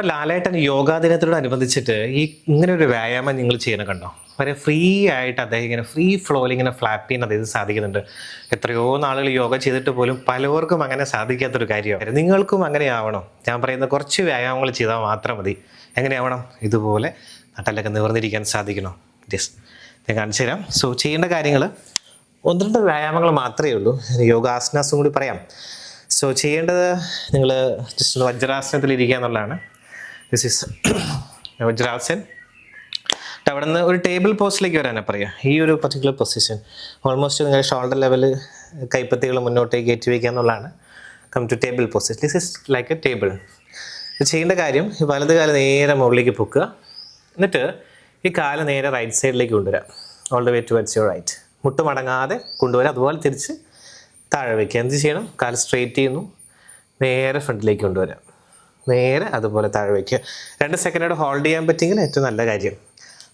ലാലേട്ടൻ യോഗാ ദിനത്തോടനുബന്ധിച്ചിട്ട് ഈ ഇങ്ങനെ ഒരു വ്യായാമം നിങ്ങൾ ചെയ്യണം കണ്ടോ? വളരെ ഫ്രീ ആയിട്ട് അദ്ദേഹം ഇങ്ങനെ ഫ്രീ ഫ്ലോയിൽ ഇങ്ങനെ ഫ്ലാപ്പ് ചെയ്യാൻ അദ്ദേഹം സാധിക്കുന്നുണ്ട്. എത്രയോ നാളുകൾ യോഗ ചെയ്തിട്ട് പോലും പലവർക്കും അങ്ങനെ സാധിക്കാത്തൊരു കാര്യമാണ് നിങ്ങൾക്കും അങ്ങനെ ആവണം ഞാൻ പറയുന്ന കുറച്ച് വ്യായാമങ്ങൾ ചെയ്താൽ മാത്രം മതി. എങ്ങനെയാവണം? ഇതുപോലെ നട്ടലൊക്കെ നിവർന്നിരിക്കാൻ സാധിക്കണം. യെസ് ഞാൻ കാണിച്ചു തരാം. സോ ചെയ്യേണ്ട കാര്യങ്ങൾ ഒന്ന് രണ്ട് വ്യായാമങ്ങൾ മാത്രമേ ഉള്ളൂ. യോഗാസനാസും കൂടി പറയാം. സോ ചെയ്യേണ്ടത് നിങ്ങൾ ജസ്റ്റ് വജ്രാസനത്തിൽ ഇരിക്കുക എന്നുള്ളതാണ്. ദിസ് ഇസ് വജ്രാസൻ എന്നിട്ട് അവിടെ നിന്ന് ഒരു ടേബിൾ പോസ്റ്റിലേക്ക് വരാനാണ് പറയുക ഈ ഒരു പർട്ടിക്കുലർ പൊസിഷൻ ഓൾമോസ്റ്റ് നിങ്ങളുടെ ഷോൾഡർ ലെവൽ കൈപ്പത്തികൾ മുന്നോട്ടേക്ക് കയറ്റി വയ്ക്കുക എന്നുള്ളതാണ് come to table position this is like a table ചെയ്യേണ്ട കാര്യം ഈ വലത് കാൽ നേരെ മുകളിലേക്ക് പൊക്കുക. എന്നിട്ട് ഈ കാൽ നേരെ റൈറ്റ് സൈഡിലേക്ക് കൊണ്ടുവരാം. All the way to vets your right മുട്ട് മടങ്ങാതെ കൊണ്ടുവരാം. അതുപോലെ തിരിച്ച് താഴെ വയ്ക്കുക. എന്ത് ചെയ്യണം? കാൽ സ്ട്രെയിറ്റ് ചെയ്യുന്നു. നേരെ ഫ്രണ്ടിലേക്ക് കൊണ്ടുവരാം. നേരെ അതുപോലെ താഴെ വയ്ക്കുക രണ്ട് സെക്കൻഡോട് ഹോൾഡ് ചെയ്യാൻ പറ്റിയെങ്കിൽ ഏറ്റവും നല്ല കാര്യം.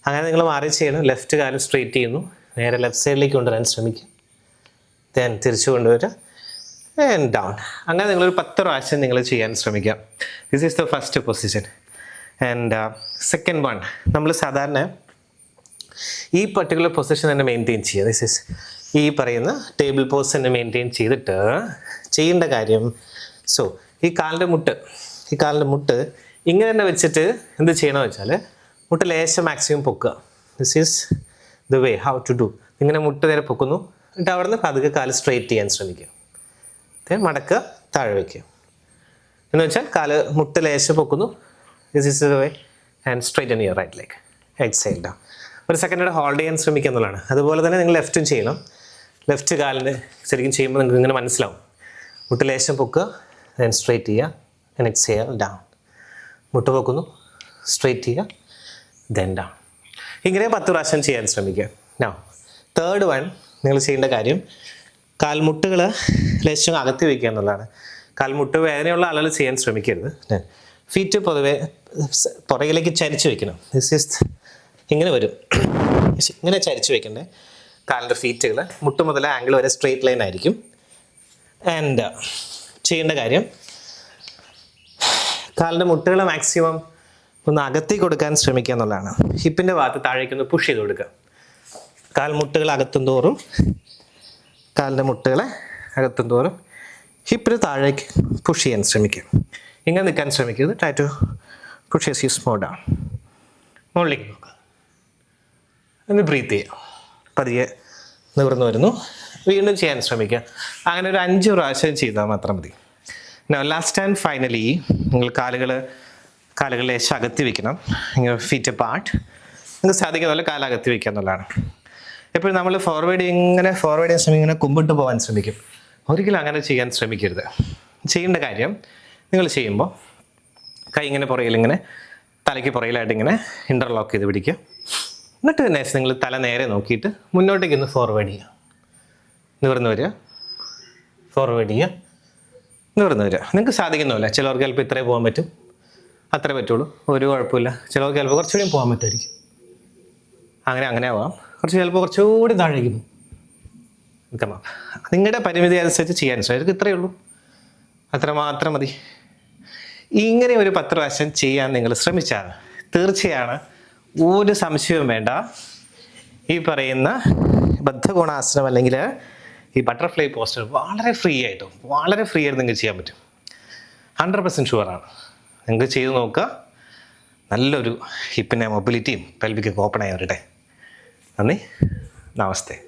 അങ്ങനെ നിങ്ങൾ മാറി ചെയ്യണം. ലെഫ്റ്റ് കാലം സ്ട്രെയിറ്റ് ചെയ്യുന്നു. നേരെ ലെഫ്റ്റ് സൈഡിലേക്ക് കൊണ്ടുവരാൻ ശ്രമിക്കുക. ദെൻ തിരിച്ചു കൊണ്ടുവരിക. ആൻഡ് ഡൗൺ അങ്ങനെ നിങ്ങളൊരു പത്ത് പ്രാവശ്യം നിങ്ങൾ ചെയ്യാൻ ശ്രമിക്കാം this is the first position and second one നമ്മൾ സാധാരണ ഈ പർട്ടിക്കുലർ പൊസിഷൻ തന്നെ മെയിന്റെയിൻ ചെയ്യുക. ദിസ് ഈസ് ഈ പറയുന്ന ടേബിൾ പോസ് തന്നെ മെയിന്റെയിൻ ചെയ്തിട്ട് ചെയ്യേണ്ട കാര്യം. സോ ഈ കാലിന്റെ മുട്ട് ഈ കാലിന്റെ മുട്ട് ഇങ്ങനെ തന്നെ വെച്ചിട്ട് എന്ത് ചെയ്യണമെന്ന് വെച്ചാൽ മുട്ട് ലേശം maximum പൊക്കുക. This is the way how to do ഇങ്ങനെ മുട്ട് നേരെ പൊക്കുന്നു. എന്നിട്ട് അവിടെ നിന്ന് പതുക്കെ കാൽ സ്ട്രെയിറ്റ് ചെയ്യാൻ ശ്രമിക്കുക. മടക്കുക താഴെ വയ്ക്കുക എന്ന് വെച്ചാൽ കാൽ മുട്ട് ലേശം പൊക്കുന്നു. This is the way and straight in your right lake exhale down ഒരു സെക്കൻഡ് ഹോൾഡ് ചെയ്യാൻ ശ്രമിക്കുക എന്നുള്ളതാണ്. അതുപോലെ തന്നെ നിങ്ങൾ ലെഫ്റ്റും ചെയ്യണം. ലെഫ്റ്റ് കാലിന്റെ ശരിക്കും ചെയ്യുമ്പോൾ നിങ്ങൾക്ക് ഇങ്ങനെ മനസ്സിലാവും. മുട്ട് ലേശം പൊക്കുക ദെൻ സ്ട്രൈറ്റ് ചെയ്യുക. ദെൻ എക്സൈൽ ഡൗൺ മുട്ട് പൊക്കുന്നു സ്ട്രൈറ്റ് ചെയ്യുക ദെൻ ഡൗൺ ഇങ്ങനെ പത്ത് പ്രാവശ്യം ചെയ്യാൻ ശ്രമിക്കുക. നോ തേർഡ് വൺ നിങ്ങൾ ചെയ്യേണ്ട കാര്യം കാൽമുട്ടുകൾ ലക്ഷ്യം അകത്തി വയ്ക്കുക എന്നുള്ളതാണ്. കാൽമുട്ട് വേദനയുള്ള ആളുകൾ ചെയ്യാൻ ശ്രമിക്കരുത്. ഫീറ്റ് പൊതുവെ പുറകിലേക്ക് ചരിച്ചു വെക്കണം. ദിസ് ഈസ് ഇങ്ങനെ വരും. ഇങ്ങനെ ചരിച്ചു വെക്കണ്ടേ. കാലിന്റെ ഫീറ്റുകൾ മുട്ട് മുതൽ ആംഗിൾ വരെ സ്ട്രെയിറ്റ് ലൈൻ ആയിരിക്കും. ആൻഡ് ചെയ്യേണ്ട കാര്യം കാലിന്റെ മുട്ടുകൾ മാക്സിമം ഒന്ന് അകത്തി കൊടുക്കാൻ ശ്രമിക്കുക എന്നുള്ളതാണ്. ഹിപ്പിന്റെ ഭാഗത്ത് താഴേക്ക് ഒന്ന് പുഷ് ചെയ്ത് കൊടുക്കുക. കാൽമുട്ടുകൾ അകത്തും തോറും. കാലിന്റെ മുട്ടുകളെ അകത്തും തോറും. ഹിപ്പിന് താഴേക്ക് പുഷ് ചെയ്യാൻ ശ്രമിക്കുക. ഇങ്ങനെ നിൽക്കാൻ ശ്രമിക്കരുത്. Try to push yes use more down മുകളിലേക്ക് നോക്കുക. ഒന്ന് ബ്രീത്ത് ചെയ്യുക. പതിയെ നിവർന്നു വരുന്നു. വീണ്ടും ചെയ്യാൻ ശ്രമിക്കുക. അങ്ങനെ ഒരു അഞ്ച് പ്രാവശ്യം ചെയ്താൽ മാത്രം മതി. ലാസ്റ്റ് ആൻഡ് ഫൈനലി നിങ്ങൾ കാലുകൾ കാലുകളെ അകത്തി വെക്കണം. നിങ്ങൾ ഫീറ്റ് പാർട്ട് നിങ്ങൾക്ക് സാധിക്കുന്ന പോലെ കാലകത്തി വെക്കുക എന്നുള്ളതാണ്. എപ്പോഴും നമ്മൾ ഫോർവേഡ് ഇങ്ങനെ ഫോർവേഡ് ചെയ്യാൻ ശ്രമിക്കും കുമ്പിട്ട് പോകാൻ ശ്രമിക്കും. ഒരിക്കലും അങ്ങനെ ചെയ്യാൻ ശ്രമിക്കരുത്. ചെയ്യേണ്ട കാര്യം നിങ്ങൾ ചെയ്യുമ്പോൾ കൈ ഇങ്ങനെ പുറകിൽ ഇങ്ങനെ തലയ്ക്ക് പുറയിലായിട്ട് ഇങ്ങനെ ഇന്റർലോക്ക് ചെയ്ത് പിടിക്കുക. എന്നിട്ട് നെക്സ്റ്റ് നിങ്ങൾ തല നേരെ നോക്കിയിട്ട് മുന്നോട്ടേക്ക് ഒന്ന് ഫോർവേഡ് ചെയ്യുക നിവർന്ന് വരിക. ഫോർവേഡ് ചെയ്യുക. നിവർന്ന് വരിക നിങ്ങൾക്ക് സാധിക്കുന്നില്ല ചിലർക്ക് ചിലപ്പോൾ ഇത്രേ പോകാൻ പറ്റും. അത്രേ പറ്റുള്ളൂ. ഒരു കുഴപ്പമില്ല. ചിലർക്ക് ചിലപ്പോൾ കുറച്ചുകൂടി പോകാൻ പറ്റുമായിരിക്കും. അങ്ങനെ അങ്ങനെ ആവാം. കുറച്ച് ചിലപ്പോൾ കുറച്ചുകൂടി താഴേക്ക് പോകും. നിങ്ങളുടെ പരിമിതി അനുസരിച്ച് ചെയ്യാൻ ശ്രമിക്കും ഇത്രയേ ഉള്ളൂ. അത്ര മാത്രം മതി. ഇങ്ങനെ ഒരു പത്ത് പ്രാവശ്യം ചെയ്യാൻ നിങ്ങൾ ശ്രമിച്ചാൽ തീർച്ചയാണ് ഒരു സംശയവും വേണ്ട. ഈ പറയുന്ന ബദ്ധഗുണാശ്രമം അല്ലെങ്കിൽ ഈ ബട്ടർഫ്ലൈ പോസ്റ്റർ വളരെ ഫ്രീ ആയിട്ടും? വളരെ ഫ്രീ ആയിട്ട് നിങ്ങൾക്ക് ചെയ്യാൻ പറ്റും. ഹൺഡ്രഡ് പെർസെന്റ് ഷുവറാണ് നിങ്ങൾക്ക് ചെയ്ത് നോക്കുക. നല്ലൊരു ഹിപ്പിന്റെ മൊബിലിറ്റിയും പെൽവിക്കൊക്കെ ഓപ്പൺ ആയി വരട്ടെ. നന്ദി. നമസ്തേ.